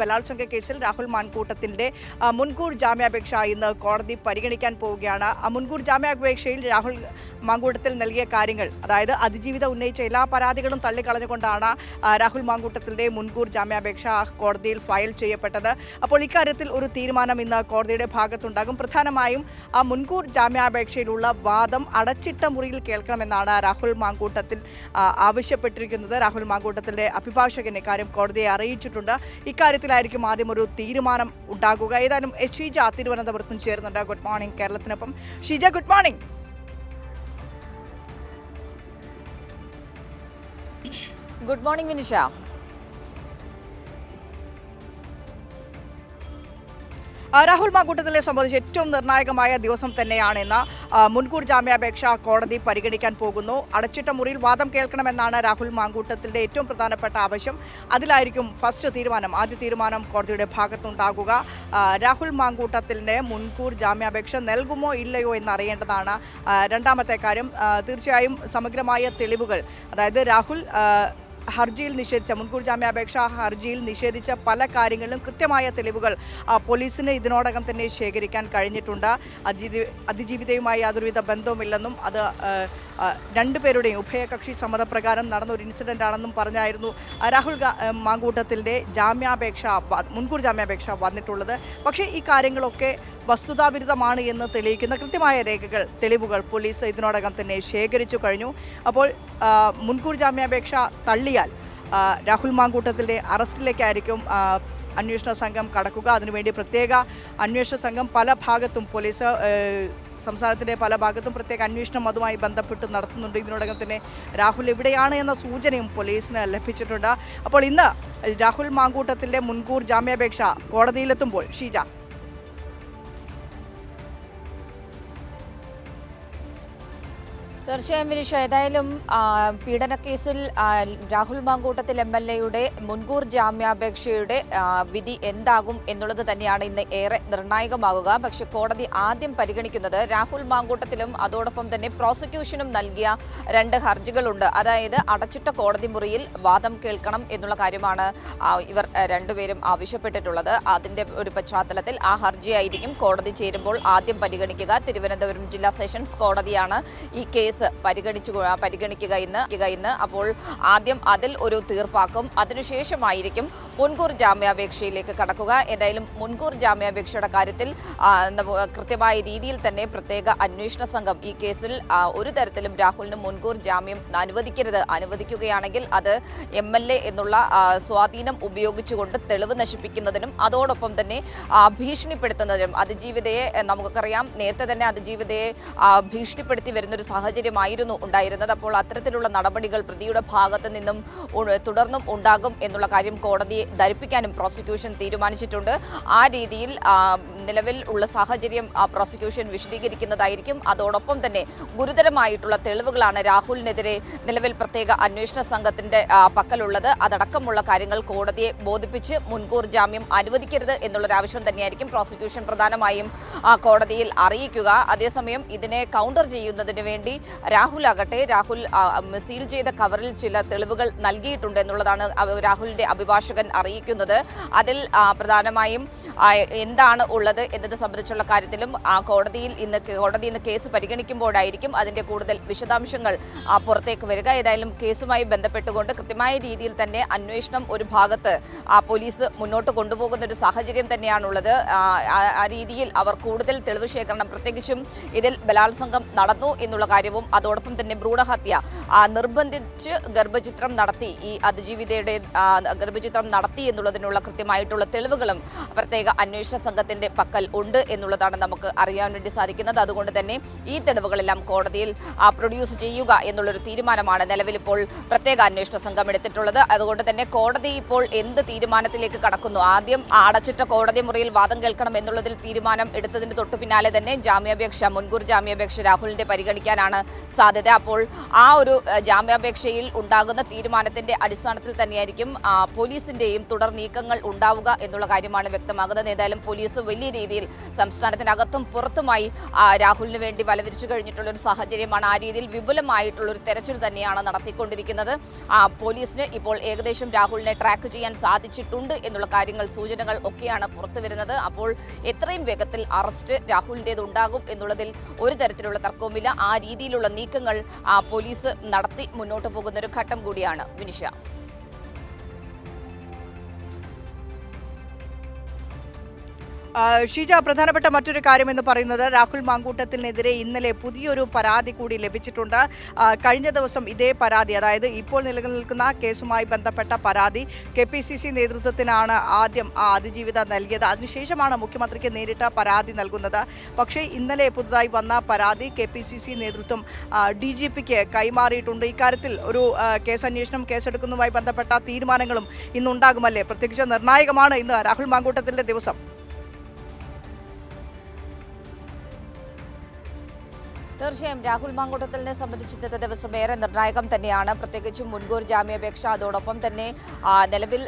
ബലാത്സംഗ കേസിൽ രാഹുൽ മാൻകൂട്ടത്തിന്റെ മുൻകൂർ ജാമ്യാപേക്ഷ ഇന്ന് കോടതി പരിഗണിക്കാൻ പോവുകയാണ്. മുൻകൂർ ജാമ്യാപേക്ഷയിൽ രാഹുൽ മാങ്കൂട്ടത്തിൽ നൽകിയ കാര്യങ്ങൾ അതായത് അതിജീവിത ഉന്നയിച്ച എല്ലാ പരാതികളും തള്ളിക്കളഞ്ഞുകൊണ്ടാണ് രാഹുൽ മാങ്കൂട്ടത്തിന്റെ മുൻകൂർ ജാമ്യാപേക്ഷ കോടതിയിൽ ഫയൽ ചെയ്യപ്പെട്ടത്. അപ്പോൾ ഇക്കാര്യത്തിൽ ഒരു തീരുമാനം ഇന്ന് കോടതിയുടെ ഭാഗത്തുണ്ടാകും. പ്രധാനമായും ആ മുൻകൂർ ജാമ്യാപേക്ഷയിലുള്ള വാദം അടച്ചിട്ട മുറിയിൽ കേൾക്കണമെന്നാണ് രാഹുൽ മാങ്കൂട്ടത്തിൽ ആവശ്യപ്പെട്ടിരിക്കുന്നത്. രാഹുൽ മാങ്കൂട്ടത്തിന്റെ അഭിഭാഷകൻ ഇക്കാര്യം കോടതിയെ അറിയിച്ചിട്ടുണ്ട്. ഇക്കാര്യത്തിലായിരിക്കും ആദ്യം ഒരു തീരുമാനം ഉണ്ടാകുക. ഏതായാലും ഷീജ തിരുവനന്തപുരത്തും ചേരുന്നുണ്ട്. Good morning കേരളത്തിനൊപ്പം. Sheeja good morning good morning Vinisha. Rahul മാങ്കൂട്ടത്തിലെ സംബന്ധിച്ച് ഏറ്റവും നിർണായകമായ ദിവസം തന്നെയാണ് ഇന്ന്. ആ, മുൻകൂർ ജാമ്യാപേക്ഷ കോടതി പരിഗണിക്കാൻ പോകുന്നു. അടച്ചിട്ട മുറിയിൽ വാദം കേൾക്കണമെന്നാണ് രാഹുൽ മാങ്കൂട്ടത്തിന്റെ ഏറ്റവും പ്രധാനപ്പെട്ട ആവശ്യം. അതിലായിരിക്കും ഫസ്റ്റ് തീരുമാനം. ആദ്യ തീരുമാനം കോടതിയുടെ ഭാഗത്തുണ്ടാകുക. രാഹുൽ മാങ്കൂട്ടത്തിന്റെ മുൻകൂർ ജാമ്യാപേക്ഷ നൽകുമോ ഇല്ലയോ എന്നറിയേണ്ടതാണ്. രണ്ടാമത്തെ കാര്യം തീർച്ചയായും സമഗ്രമായ തെളിവുകൾ അതായത് രാഹുൽ ഹർജിയിൽ നിഷേധിച്ച മുൻകൂർ ജാമ്യാപേക്ഷ ഹർജിയിൽ നിഷേധിച്ച പല കാര്യങ്ങളിലും കൃത്യമായ തെളിവുകൾ പോലീസിന് ഇതിനോടകം തന്നെ ശേഖരിക്കാൻ കഴിഞ്ഞിട്ടുണ്ട്. അതിജീവി അതിജീവിതയുമായി യാതൊരുവിധ ബന്ധവുമില്ലെന്നും അത് രണ്ടുപേരുടെയും ഉഭയകക്ഷി സമ്മതപ്രകാരം നടന്ന ഒരു ഇൻസിഡന്റ് ആണെന്നും പറഞ്ഞായിരുന്നു രാഹുൽ മാങ്കൂട്ടത്തിന്റെ ജാമ്യാപേക്ഷ മുൻകൂർ ജാമ്യാപേക്ഷ വന്നിട്ടുള്ളത്. പക്ഷേ ഈ കാര്യങ്ങളൊക്കെ വസ്തുതാവിരുദ്ധമാണ് എന്ന് തെളിയിക്കുന്ന കൃത്യമായ രേഖകൾ തെളിവുകൾ പോലീസ് ഇതിനോടകം തന്നെ ശേഖരിച്ചു കഴിഞ്ഞു. അപ്പോൾ മുൻകൂർ ജാമ്യാപേക്ഷ തള്ളിയാൽ രാഹുൽ മാങ്കൂട്ടത്തിന്റെ അറസ്റ്റിലേക്കായിരിക്കും അന്വേഷണ സംഘം കടക്കുക. അതിനുവേണ്ടി പ്രത്യേക അന്വേഷണ സംഘം പല ഭാഗത്തും പോലീസ് സംസ്ഥാനത്തിന്റെ പല ഭാഗത്തും പ്രത്യേക അന്വേഷണം അതുമായി ബന്ധപ്പെട്ട് നടത്തുന്നുണ്ട്. ഇതിനോടകം തന്നെ രാഹുൽ എവിടെയാണ് എന്ന സൂചനയും പോലീസിന് ലഭിച്ചിട്ടുണ്ട്. അപ്പോൾ ഇന്ന് രാഹുൽ മാങ്കൂട്ടത്തിന്റെ മുൻകൂർ ജാമ്യാപേക്ഷ കോടതിയിലെത്തുമ്പോൾ ഷീജ തീർച്ചയായും വിനീഷ് ഏതായാലും പീഡനക്കേസിൽ രാഹുൽ മാങ്കൂട്ടത്തിൽ എം എൽ എയുടെ മുൻകൂർ ജാമ്യാപേക്ഷയുടെ വിധി എന്താകും എന്നുള്ളത് തന്നെയാണ് ഇന്ന് ഏറെ നിർണായകമാകുക. പക്ഷെ കോടതി ആദ്യം പരിഗണിക്കുന്നത് രാഹുൽ മാങ്കൂട്ടത്തിലും അതോടൊപ്പം തന്നെ പ്രോസിക്യൂഷനും നൽകിയ രണ്ട് ഹർജികളുണ്ട്. അതായത് അടച്ചിട്ട കോടതി മുറിയിൽ വാദം കേൾക്കണം എന്നുള്ള കാര്യമാണ് ഇവർ രണ്ടുപേരും ആവശ്യപ്പെട്ടിട്ടുള്ളത്. അതിന്റെ ഒരു പശ്ചാത്തലത്തിൽ ആ ഹർജിയായിരിക്കും കോടതി ചേരുമ്പോൾ ആദ്യം പരിഗണിക്കുക. തിരുവനന്തപുരം ജില്ലാ സെഷൻസ് കോടതിയാണ് ഈ കേസ് പരിഗണിച്ചു പരിഗണിക്കുക ഇന്ന് ഇന്ന് അപ്പോൾ ആദ്യം അതിൽ ഒരു തീർപ്പാക്കും. അതിനുശേഷമായിരിക്കും മുൻകൂർ ജാമ്യാപേക്ഷയിലേക്ക് കടക്കുക. ഏതായാലും മുൻകൂർ ജാമ്യാപേക്ഷയുടെ കാര്യത്തിൽ കൃത്യമായ രീതിയിൽ തന്നെ പ്രത്യേക അന്വേഷണ സംഘം ഈ കേസിൽ ഒരു തരത്തിലും രാഹുലിന് മുൻകൂർ ജാമ്യം അനുവദിക്കരുത്. അനുവദിക്കുകയാണെങ്കിൽ അത് എം എൽ എ എന്നുള്ള സ്വാധീനം ഉപയോഗിച്ചുകൊണ്ട് തെളിവ് നശിപ്പിക്കുന്നതിനും അതോടൊപ്പം തന്നെ ഭീഷണിപ്പെടുത്തുന്നതിനും അതിജീവിതയെ നമുക്കറിയാം നേരത്തെ തന്നെ അതിജീവിതയെ ഭീഷണിപ്പെടുത്തി വരുന്നൊരു സാഹചര്യമായിരുന്നു ഉണ്ടായിരുന്നത്. അപ്പോൾ അത്തരത്തിലുള്ള നടപടികൾ പ്രതിയുടെ ഭാഗത്ത് നിന്നും തുടർന്നും ഉണ്ടാകും എന്നുള്ള കാര്യം കോടതിയെ ധരിപ്പിക്കാനും പ്രോസിക്യൂഷൻ തീരുമാനിച്ചിട്ടുണ്ട്. ആ രീതിയിൽ നിലവിൽ ഉള്ള സാഹചര്യം പ്രോസിക്യൂഷൻ വിശദീകരിക്കുന്നതായിരിക്കും. അതോടൊപ്പം തന്നെ ഗുരുതരമായിട്ടുള്ള തെളിവുകളാണ് രാഹുലിനെതിരെ നിലവിൽ പ്രത്യേക അന്വേഷണ സംഘത്തിന്റെ പക്കലുള്ളത്. അതടക്കമുള്ള കാര്യങ്ങൾ കോടതിയെ ബോധിപ്പിച്ച് മുൻകൂർ ജാമ്യം അനുവദിക്കരുത് എന്നുള്ളൊരാവശ്യം തന്നെയായിരിക്കും പ്രോസിക്യൂഷൻ പ്രധാനമായും കോടതിയിൽ അറിയിക്കുക. അതേസമയം ഇതിനെ കൗണ്ടർ ചെയ്യുന്നതിന് വേണ്ടി രാഹുൽ ആകട്ടെ രാഹുൽ സീൽ ചെയ്ത കവറിൽ ചില തെളിവുകൾ നൽകിയിട്ടുണ്ട് എന്നുള്ളതാണ് രാഹുലിന്റെ അഭിഭാഷകൻ അറിയിക്കുന്നത്. അതിൽ പ്രധാനമായും എന്താണ് ഉള്ളത് എന്നത് സംബന്ധിച്ചുള്ള കാര്യത്തിലും ആ, കോടതിയിൽ ഇന്ന് കോടതി ഇന്ന് കേസ് പരിഗണിക്കുമ്പോഴായിരിക്കും അതിന്റെ കൂടുതൽ വിശദാംശങ്ങൾ പുറത്തേക്ക് വരിക. ഏതായാലും കേസുമായി ബന്ധപ്പെട്ടുകൊണ്ട് കൃത്യമായ രീതിയിൽ തന്നെ അന്വേഷണം ഒരു ഭാഗത്ത് പോലീസ് മുന്നോട്ട് കൊണ്ടുപോകുന്ന ഒരു സാഹചര്യം തന്നെയാണുള്ളത്. ആ, രീതിയിൽ അവർ കൂടുതൽ തെളിവ് ശേഖരണം പ്രത്യേകിച്ചും ഇതിൽ ബലാത്സംഗം നടന്നു എന്നുള്ള കാര്യവും അതോടൊപ്പം തന്നെ ഭ്രൂണഹത്യ നിർബന്ധിച്ച് ഗർഭചിത്രം നടത്തി ഈ അതിജീവിതയുടെ ഗർഭചിത്രം നടത്തി എന്നുള്ളതിനുള്ള കൃത്യമായിട്ടുള്ള തെളിവുകളും പ്രത്യേക അന്വേഷണ സംഘത്തിന്റെ പക്കൽ ഉണ്ട് എന്നുള്ളതാണ് നമുക്ക് അറിയാൻ വേണ്ടി സാധിക്കുന്നത്. അതുകൊണ്ട് തന്നെ ഈ തെളിവുകളെല്ലാം കോടതിയിൽ പ്രൊഡ്യൂസ് ചെയ്യുക എന്നുള്ളൊരു തീരുമാനമാണ് നിലവിൽ ഇപ്പോൾ പ്രത്യേക അന്വേഷണ സംഘം എടുത്തിട്ടുള്ളത്. അതുകൊണ്ട് തന്നെ കോടതി ഇപ്പോൾ എന്ത് തീരുമാനത്തിലേക്ക് കടക്കുന്നു? ആദ്യം അടച്ചിട്ട കോടതി മുറിയിൽ വാദം കേൾക്കണം എന്നുള്ളതിൽ തീരുമാനം എടുത്തതിന് തൊട്ടു പിന്നാലെ തന്നെ ജാമ്യാപേക്ഷ മുൻകൂർ ജാമ്യാപേക്ഷ രാഹുലിന്റെ പരിഗണിക്കാനാണ് സാധ്യത. അപ്പോൾ ആ ഒരു ജാമ്യാപേക്ഷയിൽ ഉണ്ടാകുന്ന തീരുമാനത്തിന്റെ അടിസ്ഥാനത്തിൽ തന്നെയായിരിക്കും പോലീസിന്റെ രാഹുലിന്റെയും തുടർ നീക്കങ്ങൾ ഉണ്ടാവുക എന്നുള്ള കാര്യമാണ് വ്യക്തമാകുന്നത്. ഏതായാലും പോലീസ് വലിയ രീതിയിൽ സംസ്ഥാനത്തിനകത്തും പുറത്തുമായി രാഹുലിന് വേണ്ടി വലവിരിച്ചു കഴിഞ്ഞിട്ടുള്ള ഒരു സാഹചര്യമാണ് ആ രീതിയിൽ വിപുലമായിട്ടുള്ള ഒരു തെരച്ചിൽ തന്നെയാണ് നടത്തിക്കൊണ്ടിരിക്കുന്നത്. പോലീസിന് ഇപ്പോൾ ഏകദേശം രാഹുലിനെ ട്രാക്ക് ചെയ്യാൻ സാധിച്ചിട്ടുണ്ട് എന്നുള്ള കാര്യങ്ങൾ സൂചനകൾ ഒക്കെയാണ് പുറത്തു വരുന്നത്. അപ്പോൾ എത്രയും വേഗത്തിൽ അറസ്റ്റ് രാഹുലിന്റെത് ഉണ്ടാകും എന്നുള്ളതിൽ ഒരു തരത്തിലുള്ള തർക്കവുമില്ല. ആ രീതിയിലുള്ള നീക്കങ്ങൾ പോലീസ് നടത്തി മുന്നോട്ട് പോകുന്ന ഒരു ഘട്ടം കൂടിയാണ്. വിനിഷ. ഷീജ പ്രധാനപ്പെട്ട മറ്റൊരു കാര്യം എന്ന് പറയുന്നത് രാഹുൽ മാങ്കൂട്ടത്തിനെതിരെ ഇന്നലെ പുതിയൊരു പരാതി കൂടി ലഭിച്ചിട്ടുണ്ട്. കഴിഞ്ഞ ദിവസം ഇതേ പരാതി അതായത് ഇപ്പോൾ നിലനിൽക്കുന്ന കേസുമായി ബന്ധപ്പെട്ട പരാതി കെ പി സി സി നേതൃത്വത്തിനാണ് ആദ്യം ആ അതിജീവിത നൽകിയത്. അതിനുശേഷമാണ് മുഖ്യമന്ത്രിക്ക് നേരിട്ട് പരാതി നൽകുന്നത്. പക്ഷേ ഇന്നലെ പുതുതായി വന്ന പരാതി കെ പി സി സി നേതൃത്വം ഡി ജി പിക്ക് കൈമാറിയിട്ടുണ്ട്. ഇക്കാര്യത്തിൽ ഒരു ആ, കേസന്വേഷണം കേസെടുക്കുന്നതുമായി ബന്ധപ്പെട്ട തീരുമാനങ്ങളും ഇന്നുണ്ടാകുമല്ലേ? പ്രത്യേകിച്ച് നിർണായകമാണ് ഇന്ന് രാഹുൽ മാങ്കൂട്ടത്തിന്റെ ദിവസം. തീർച്ചയായും രാഹുൽ മാങ്കോട്ടത്തലിനെ സംബന്ധിച്ച് ഇന്നത്തെ ദിവസം ഏറെ നിർണായകം തന്നെയാണ്. പ്രത്യേകിച്ചും മുൻകൂർ ജാമ്യാപേക്ഷ അതോടൊപ്പം തന്നെ നിലവിൽ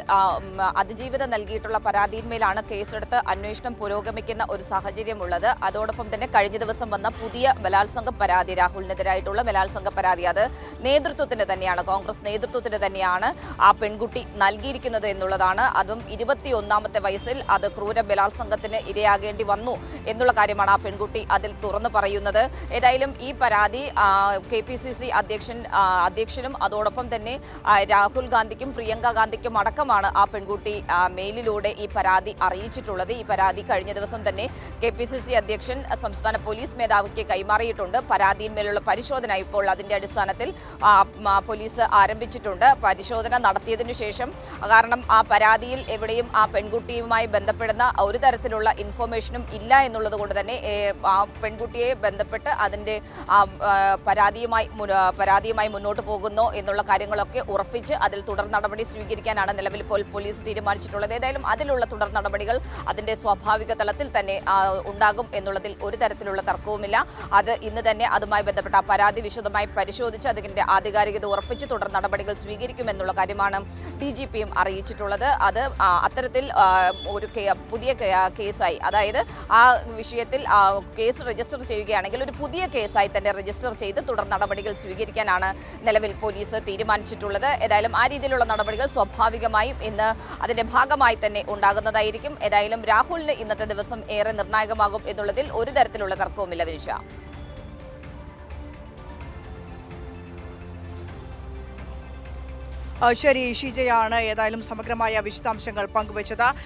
അതിജീവിതം നൽകിയിട്ടുള്ള പരാതിയിന്മേലാണ് കേസെടുത്ത് അന്വേഷണം പുരോഗമിക്കുന്ന ഒരു സാഹചര്യമുള്ളത്. അതോടൊപ്പം തന്നെ കഴിഞ്ഞ ദിവസം വന്ന പുതിയ ബലാത്സംഗ പരാതി രാഹുലിനെതിരായിട്ടുള്ള ബലാത്സംഗ പരാതി അത് നേതൃത്വത്തിന് തന്നെയാണ് കോൺഗ്രസ് നേതൃത്വത്തിന് തന്നെയാണ് ആ പെൺകുട്ടി നൽകിയിരിക്കുന്നത് എന്നുള്ളതാണ്. അതും ഇരുപത്തിയൊന്നാമത്തെ വയസ്സിൽ അത് ക്രൂര ബലാത്സംഗത്തിന് ഇരയാകേണ്ടി വന്നു എന്നുള്ള കാര്യമാണ് ആ പെൺകുട്ടി അതിൽ തുറന്നു പറയുന്നത്. ഏതായാലും ഈ പരാതി കെ പി സി സി അധ്യക്ഷൻ അധ്യക്ഷനും അതോടൊപ്പം തന്നെ രാഹുൽ ഗാന്ധിക്കും പ്രിയങ്ക ഗാന്ധിക്കും അടക്കമാണ് ആ പെൺകുട്ടി മെയിലിലൂടെ ഈ പരാതി അറിയിച്ചിട്ടുള്ളത്. ഈ പരാതി കഴിഞ്ഞ ദിവസം തന്നെ കെ പി സി സി അധ്യക്ഷൻ സംസ്ഥാന പോലീസ് മേധാവിക്ക് കൈമാറിയിട്ടുണ്ട്. പരാതിയിന്മേലുള്ള പരിശോധന ഇപ്പോൾ അതിന്റെ അടിസ്ഥാനത്തിൽ പോലീസ് ആരംഭിച്ചിട്ടുണ്ട്. പരിശോധന നടത്തിയതിനു ശേഷം കാരണം ആ പരാതിയിൽ എവിടെയും ആ പെൺകുട്ടിയുമായി ബന്ധപ്പെടുന്ന ഒരു തരത്തിലുള്ള ഇൻഫർമേഷനും ഇല്ല എന്നുള്ളത് കൊണ്ട് തന്നെ ആ പെൺകുട്ടിയെ ബന്ധപ്പെട്ട് അതിന്റെ ആ, പരാതിയുമായി പരാതിയുമായി മുന്നോട്ട് പോകുന്നു എന്നുള്ള കാര്യങ്ങളൊക്കെ ഉറപ്പിച്ച് അതിൽ തുടർ നടപടി സ്വീകരിക്കാനാണ് നിലവിൽ ഇപ്പോൾ പോലീസ് തീരുമാനിച്ചിട്ടുള്ളത്. ഏതായാലും അതിലുള്ള തുടർ നടപടികൾ അതിന്റെ സ്വാഭാവിക തലത്തിൽ തന്നെ ഉണ്ടാകും എന്നുള്ളതിൽ ഒരു തരത്തിലുള്ള തർക്കവുമില്ല. അത് ഇന്ന് തന്നെ അതുമായി ബന്ധപ്പെട്ട പരാതി വിശദമായി പരിശോധിച്ച് അതിന്റെ ആധികാരികത ഉറപ്പിച്ച് തുടർ നടപടികൾ സ്വീകരിക്കുമെന്നുള്ള കാര്യമാണ് ഡി ജി പിയും അറിയിച്ചിട്ടുള്ളത്. അത് അത്തരത്തിൽ ഒരു പുതിയ കേസായി. അതായത് ആ വിഷയത്തിൽ കേസ് രജിസ്റ്റർ ചെയ്യുകയാണെങ്കിൽ ഒരു പുതിയ കേസായി തന്നെ രജിസ്റ്റർ ചെയ്ത് തുടർ നടപടികൾ സ്വീകരിക്കാനാണ് നിലവിൽ പോലീസ് തീരുമാനിച്ചിട്ടുള്ളത്. ഏതായാലും ആ രീതിയിലുള്ള നടപടികൾ സ്വാഭാവികമായും ഇന്ന് അതിന്റെ ഭാഗമായി തന്നെ ഉണ്ടാകുന്നതായിരിക്കും. ഏതായാലും രാഹുലിന് ഇന്നത്തെ ദിവസം ഏറെ നിർണായകമാകും എന്നുള്ളതിൽ ഒരു തരത്തിലുള്ള തർക്കവുമില്ല വിനിഷ. ശരി ഷീജയാണ് ഏതായാലും സമഗ്രമായ വിശദാംശങ്ങൾ പങ്കുവച്ചത്.